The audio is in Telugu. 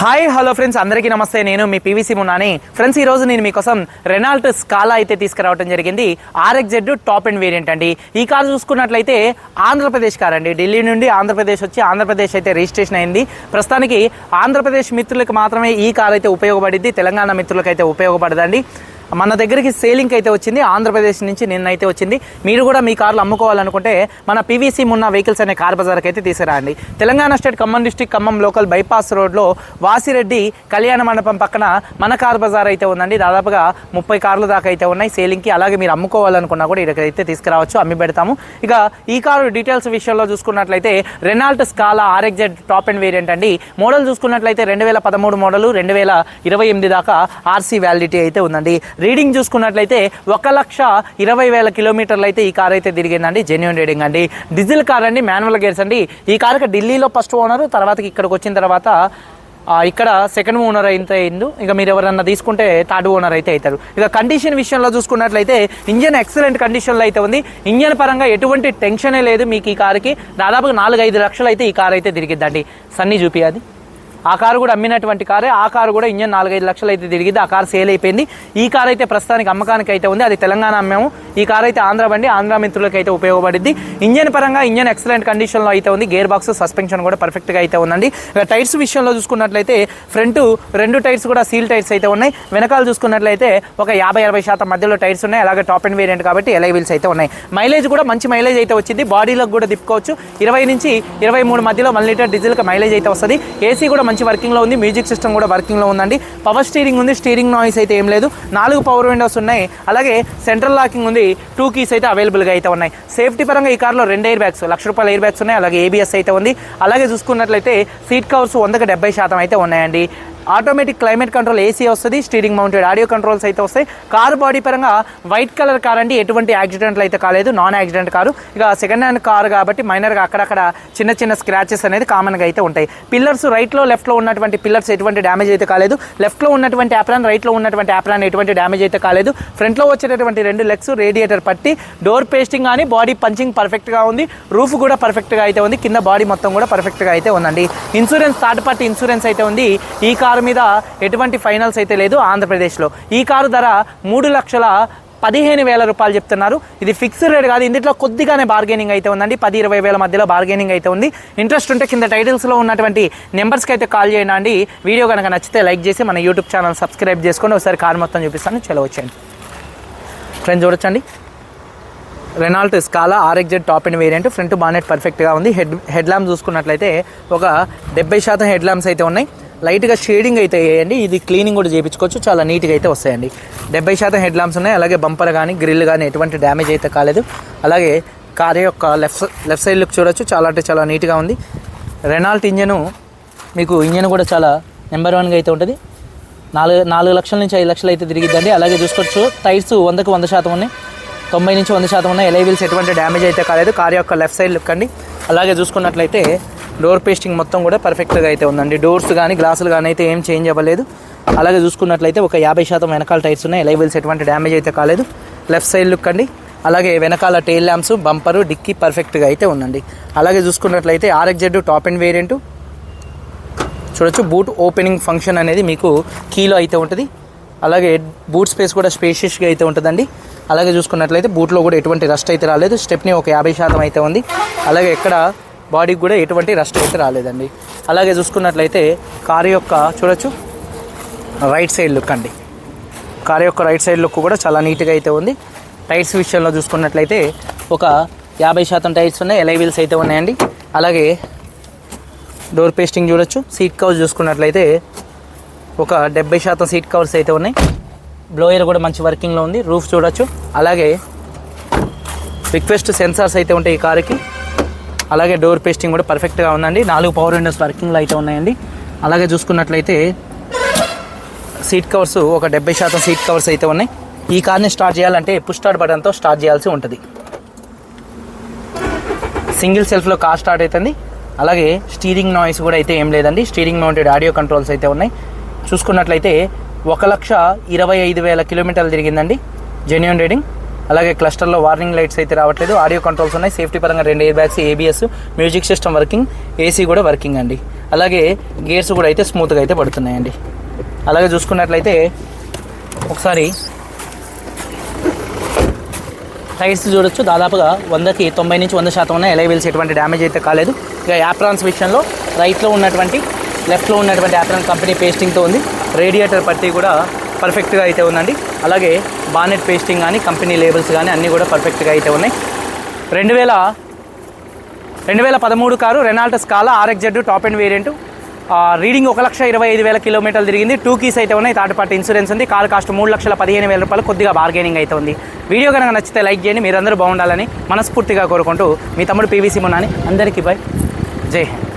హాయ్ హలో ఫ్రెండ్స్ అందరికీ నమస్తే. నేను మీ పీవీసీ మున్నాని. ఫ్రెండ్స్ ఈ రోజు నేను మీకోసం రెనాల్ట్ స్కాలా అయితే తీసుకురావడం జరిగింది. ఆర్ఎక్జెడ్ టాప్ అండ్ వేరియంట్ అండి. ఈ కార్ చూసుకున్నట్లయితే ఆంధ్రప్రదేశ్ కార్ అండి. ఢిల్లీ నుండి ఆంధ్రప్రదేశ్ వచ్చి ఆంధ్రప్రదేశ్ అయితే రిజిస్ట్రేషన్ అయింది. ప్రస్తుతానికి ఆంధ్రప్రదేశ్ మిత్రులకు మాత్రమే ఈ కార్ అయితే ఉపయోగపడింది తెలంగాణ మిత్రులకు అయితే ఉపయోగపడదండి. మన దగ్గరికి సేలింగ్ అయితే వచ్చింది ఆంధ్రప్రదేశ్ నుంచి నిన్నైతే వచ్చింది. మీరు కూడా మీ కార్లు అమ్ముకోవాలనుకుంటే మన పీవీసీ మున్న వెహికల్స్ అనే కార్ బజార్కి అయితే తీసుకురాండి. Telangana state Khammam district Khammam local bypass రోడ్లో వాసిరెడ్డి కళ్యాణ మండపం పక్కన మన కార్ బజార్ అయితే ఉందండి. దాదాపుగా ముప్పై కార్లు దాకా అయితే ఉన్నాయి సేలింగ్కి అలాగే మీరు అమ్ముకోవాలనుకున్నా కూడా ఇక్కడైతే తీసుకురావచ్చు అమ్మి పెడతాము. ఇక ఈ కారు డీటెయిల్స్ విషయంలో చూసుకున్నట్లయితే Renault Scala RXZ top end variant అండి. మోడల్ చూసుకున్నట్లయితే రెండు వేల పదమూడు మోడలు రెండు వేల ఇరవై ఎనిమిది దాకా ఆర్సీ వ్యాలిడిటీ అయితే ఉందండి. రీడింగ్ చూసుకున్నట్లయితే ఒక లక్ష ఇరవై వేల కిలోమీటర్లు అయితే ఈ కార్ అయితే తిరిగిందండి జెన్యున్ రీడింగ్ అండి. డీజిల్ కార్ అండి మాన్యువల్ గేర్స్ అండి. ఈ కార్కి ఢిల్లీలో ఫస్ట్ ఓనర్ తర్వాత ఇక్కడికి వచ్చిన తర్వాత ఇక్కడ సెకండ్ ఓనర్ అయితే అయింది ఇక మీరు ఎవరన్నా తీసుకుంటే థర్డ్ ఓనర్ అయితే అవుతారు. ఇక కండిషన్ విషయంలో చూసుకున్నట్లయితే ఇంజన్ ఎక్సలెంట్ కండిషన్లో అయితే ఉంది. ఇంజన్ పరంగా ఎటువంటి టెన్షనే లేదు మీకు ఈ కారుకి. దాదాపుగా నాలుగు ఐదు లక్షలు అయితే ఈ కార్ అయితే తిరిగిద్దండి. సన్నీ చూపి ఆ కారు కూడా అమ్మినటువంటి కారే ఆ కారు కూడా ఇంజన్ నాలుగైదు లక్షలు అయితే తిరిగింది. ఆ కారు సేల్ అయిపోయింది. ఈ కార్ అయితే ప్రస్తుతానికి అమ్మకానికి అయితే ఉంది. అది తెలంగాణ అమ్మాము. ఈ కార్ అయితే ఆంధ్ర బండి ఆంధ్ర మిత్రులకు అయితే ఉపయోగపడింది. ఇంజన్ పరంగా ఇంజన్ ఎక్సలెంట్ కండిషన్లో అయితే ఉంది. గేర్ బాక్స్ సస్పెన్షన్ కూడా పర్ఫెక్ట్గా అయితే ఉందండి. టైర్స్ విషయంలో చూసుకున్నట్లయితే ఫ్రంట్ రెండు టైర్స్ కూడా సీల్ టైర్స్ అయితే ఉన్నాయి. వెనకాల చూసుకున్నట్లయితే ఒక యాభై అరవై శాతం మధ్యలో టైర్స్ ఉన్నాయి. అలాగే టాప్ అండ్ వేరియంట్ కాబట్టి ఎలై వీల్స్ అయితే ఉన్నాయి. మైలేజ్ కూడా మంచి మైలేజ్ అయితే వచ్చింది. బాడీలకు కూడా తిప్పుకోవచ్చు. ఇరవై నుంచి ఇరవై మూడు మధ్యలో వన్ లీటర్ డీజిల్కి మైలేజ్ అయితే వస్తుంది. ఏసీ కూడా మంచి మంచి వర్కింగ్లో ఉంది. మ్యూజిక్ సిస్టమ్ కూడా వర్కింగ్లో ఉందండి. పవర్ స్టీరింగ్ ఉంది. స్టీరింగ్ నాయిస్ అయితే ఏం లేదు. నాలుగు పవర్ విండోస్ ఉన్నాయి. అలాగే సెంట్రల్ లాకింగ్ ఉంది. టూ కీస్ అయితే అవైలబుల్గా అయితే ఉన్నాయి. సేఫ్టీ పరంగా ఈ కార్లో రెండు ఎయిర్ బ్యాగ్స్ లక్ష రూపాయల ఎయిర్ బ్యాగ్స్ ఉన్నాయి. అలాగే ఏబిఎస్ అయితే ఉంది. అలాగే చూసుకున్నట్లయితే సీట్ కవర్స్ వందకు డెబ్బై శాతం అయితే ఉన్నాయండి. ఆటోమేటిక్ క్లైమేట్ కంట్రోల్ ఏసీ వస్తుంది స్టీరింగ్ మౌంటెడ్ ఆడియో కంట్రోల్స్ అయితే వస్తాయి. కార్ బాడీ పరంగా వైట్ కలర్ కార్ అండి ఎటువంటి యాక్సిడెంట్లు అయితే కాలేదు నాన్ యాక్సిడెంట్ కారు. ఇక సెకండ్ హ్యాండ్ కార్ కాబట్టి మైనర్గా అక్కడక్కడ చిన్న చిన్న స్క్రాచెస్ అనేది కామన్గా అయితే ఉంటాయి. పిల్లర్స్ రైట్లో లెఫ్ట్లో ఉన్నటువంటి పిల్లర్స్ ఎటువంటి డ్యామేజ్ అయితే కాలేదు. లెఫ్ట్లో ఉన్నటువంటి యాప్రాన్ రైట్లో ఉన్నటువంటి యాప్రాన్ ఎటువంటి డ్యామేజ్ అయితే కాలేదు. ఫ్రంట్లో వచ్చేటటువంటి రెండు లెగ్స్ రేడియేటర్ పట్టి డోర్ పేస్టింగ్ కానీ బాడీ పంచింగ్ పర్ఫెక్ట్గా ఉంది. రూఫ్ కూడా పర్ఫెక్ట్గా అయితే ఉంది. కింద బాడీ మొత్తం కూడా పర్ఫెక్ట్గా అయితే ఉందండి. ఇన్సూరెన్స్ థర్డ్ పార్టీ ఇన్సూరెన్స్ అయితే ఉంది. ఈ కారు మీద ఎటువంటి ఫైనల్స్ అయితే లేదు ఆంధ్రప్రదేశ్లో. ఈ కారు ధర మూడు లక్షల పదిహేను వేల రూపాయలు చెప్తున్నారు. ఇది ఫిక్స్డ్ రేట్ కాదు ఇందులో కొద్దిగానే బార్గెనింగ్ అయితే ఉందండి. పది ఇరవై వేల మధ్యలో బార్గెనింగ్ అయితే ఉంది. ఇంట్రెస్ట్ ఉంటే కింద టైటిల్స్లో ఉన్నటువంటి నెంబర్స్కి అయితే కాల్ చేయండి అండి. వీడియో కనుక నచ్చితే లైక్ చేసి మన యూట్యూబ్ ఛానల్ సబ్స్క్రైబ్ చేసుకొని ఒకసారి కార్ మొత్తం చూపిస్తాను. చెలవచ్చండి ఫ్రెండ్ చూడొచ్చండి. Renault Scala RXZ top end variant front bonnet పర్ఫెక్ట్గా ఉంది. హెడ్ హెడ్ ల్యాంప్ చూసుకున్నట్లయితే ఒక డెబ్బై శాతం హెడ్ ల్యాంప్స్ అయితే ఉన్నాయి. లైట్గా షేడింగ్ అయితే వేయండి. ఇది క్లీనింగ్ కూడా చేయించుకోవచ్చు. చాలా నీట్గా అయితే వస్తాయండి. డెబ్బై శాతం హెడ్ ల్యాంప్స్ ఉన్నాయి. అలాగే బంపర్ కానీ గ్రిల్ కానీ ఎటువంటి డ్యామేజ్ అయితే కాలేదు. అలాగే కార్ యొక్క లెఫ్ట్ లెఫ్ట్ సైడ్ లుక్ చూడొచ్చు. చాలా అంటే చాలా నీట్గా ఉంది. రెనాల్ట్ ఇంజను మీకు ఇంజన్ కూడా చాలా నెంబర్ వన్గా అయితే ఉంటుంది. నాలుగు నాలుగు లక్షల నుంచి ఐదు లక్షలు అయితే తిరిగిద్దండి. అలాగే చూసుకోవచ్చు. టైర్స్ వందకు వంద శాతం ఉన్నాయి. తొంభై నుంచి వంద శాతం ఉన్నాయి. ఎలైవీల్స్ ఎటువంటి డ్యామేజ్ అయితే కాలేదు. కార్ యొక్క లెఫ్ట్ సైడ్ లుక్ అండి. అలాగే చూసుకున్నట్లయితే డోర్ పేస్టింగ్ మొత్తం కూడా పర్ఫెక్ట్గా అయితే ఉందండి. డోర్స్ కానీ గ్లాసులు కానీ అయితే ఏం చేంజ్ అవ్వలేదు. అలాగే చూసుకున్నట్లయితే ఒక యాభై శాతం వెనకాల టైర్స్ ఉన్నాయి. లైవెల్స్ ఎటువంటి డ్యామేజ్ అయితే కాలేదు. లెఫ్ట్ సైడ్ లుక్ అండి. అలాగే వెనకాల టైల్ ల్యాంప్స్ బంపరు డిక్కీ పర్ఫెక్ట్గా అయితే ఉందండి. అలాగే చూసుకున్నట్లయితే ఆర్ఎక్జెడ్ టాప్ అండ్ వేరియంట్ చూడొచ్చు బూట్ ఓపెనింగ్ ఫంక్షన్ అనేది మీకు కీలో అయితే ఉంటుంది. అలాగే బూట్ స్పేస్ కూడా స్పేషియస్గా అయితే ఉంటుందండి. అలాగే చూసుకున్నట్లయితే బూట్లో కూడా ఎటువంటి రస్ట్ అయితే రాలేదు. స్టెప్ని ఒక యాభై శాతం అయితే ఉంది. అలాగే ఎక్కడ బాడీకి కూడా ఎటువంటి రస్ట్ అయితే రాలేదండి. అలాగే చూసుకున్నట్లయితే కారు యొక్క చూడొచ్చు. రైట్ సైడ్ లుక్ అండి. కారు యొక్క రైట్ సైడ్ లుక్ కూడా చాలా నీట్గా అయితే ఉంది. టైర్స్ విషయంలో చూసుకున్నట్లయితే ఒక యాభై శాతం టైర్స్ ఉన్నాయి. ఎలై వీల్స్ అయితే ఉన్నాయండి. అలాగే డోర్ పేస్టింగ్ చూడొచ్చు. సీట్ కవర్స్ చూసుకున్నట్లయితే ఒక డెబ్బై శాతం సీట్ కవర్స్ అయితే ఉన్నాయి. బ్లోయర్ కూడా మంచి వర్కింగ్లో ఉంది. రూఫ్ చూడొచ్చు. అలాగే రిక్వెస్ట్ సెన్సార్స్ అయితే ఉంటాయి ఈ కారుకి. అలాగే డోర్ పేస్టింగ్ కూడా పర్ఫెక్ట్గా ఉందండి. నాలుగు పవర్ విండోస్ వర్కింగ్లో అయితే ఉన్నాయండి. అలాగే చూసుకున్నట్లయితే సీట్ కవర్స్ ఒక డెబ్బై శాతం సీట్ కవర్స్ అయితే ఉన్నాయి. ఈ కార్ని స్టార్ట్ చేయాలంటే పుష్ స్టార్ట్ బటన్తో స్టార్ట్ చేయాల్సి ఉంటుంది. సింగిల్ సెల్ఫ్లో కార్ స్టార్ట్ అవుతుంది. అలాగే స్టీరింగ్ నాయిస్ కూడా అయితే ఏం లేదండి. స్టీరింగ్ మౌంటెడ్ ఆడియో కంట్రోల్స్ అయితే ఉన్నాయి. చూసుకున్నట్లయితే ఒక లక్ష ఇరవై ఐదు వేల కిలోమీటర్లు తిరిగిందండి. జెన్యున్ రీడింగ్ అలాగే క్లస్టర్లో వార్నింగ్ లైట్స్ అయితే రావట్లేదు ఆడియో కంట్రోల్స్ ఉన్నాయి సేఫ్టీ పరంగా రెండు air bags ABS music system working AC కూడా వర్కింగ్ అండి. అలాగే గేర్స్ కూడా అయితే స్మూత్గా అయితే పడుతున్నాయండి. అలాగే చూసుకున్నట్లయితే ఒకసారి టైర్స్ చూడొచ్చు. దాదాపుగా వందకి తొంభై నుంచి వంద శాతం ఉన్న ఎలైవెల్స్ ఎటువంటి డ్యామేజ్ అయితే కాలేదు. ఇక యాప్రాన్స్ విషయంలో రైట్లో ఉన్నటువంటి లెఫ్ట్లో ఉన్నటువంటి యాప్రాన్ కంపెనీ పేస్టింగ్తో ఉంది. రేడియేటర్ పట్టి కూడా పర్ఫెక్ట్గా అయితే ఉందండి. అలాగే బానెట్ పేస్టింగ్ కానీ కంపెనీ లేబుల్స్ కానీ అన్నీ కూడా పర్ఫెక్ట్గా అయితే ఉన్నాయి. రెండు వేల రెండు వేల పదమూడు car Renault Scala RXZ top end variant reading ఒక లక్ష ఇరవై ఐదు వేల కిలోమీటర్లు తిరిగింది. టూ కీస్ అయితే ఉన్నాయి. థర్డ్ పార్టీ ఇన్సూరెన్స్ ఉంది. కార్ కాస్ట్ మూడు లక్షల పదిహేను వేల రూపాయలు కొద్దిగా బార్గెనింగ్ అయితే ఉంది. వీడియో కనుక నచ్చితే లైక్ చేయండి. మీరందరూ బాగుండాలని మనస్ఫూర్తిగా కోరుకుంటూ మీ తమ్ముడు పీవీసీ అని అందరికీ బై జై హింద్.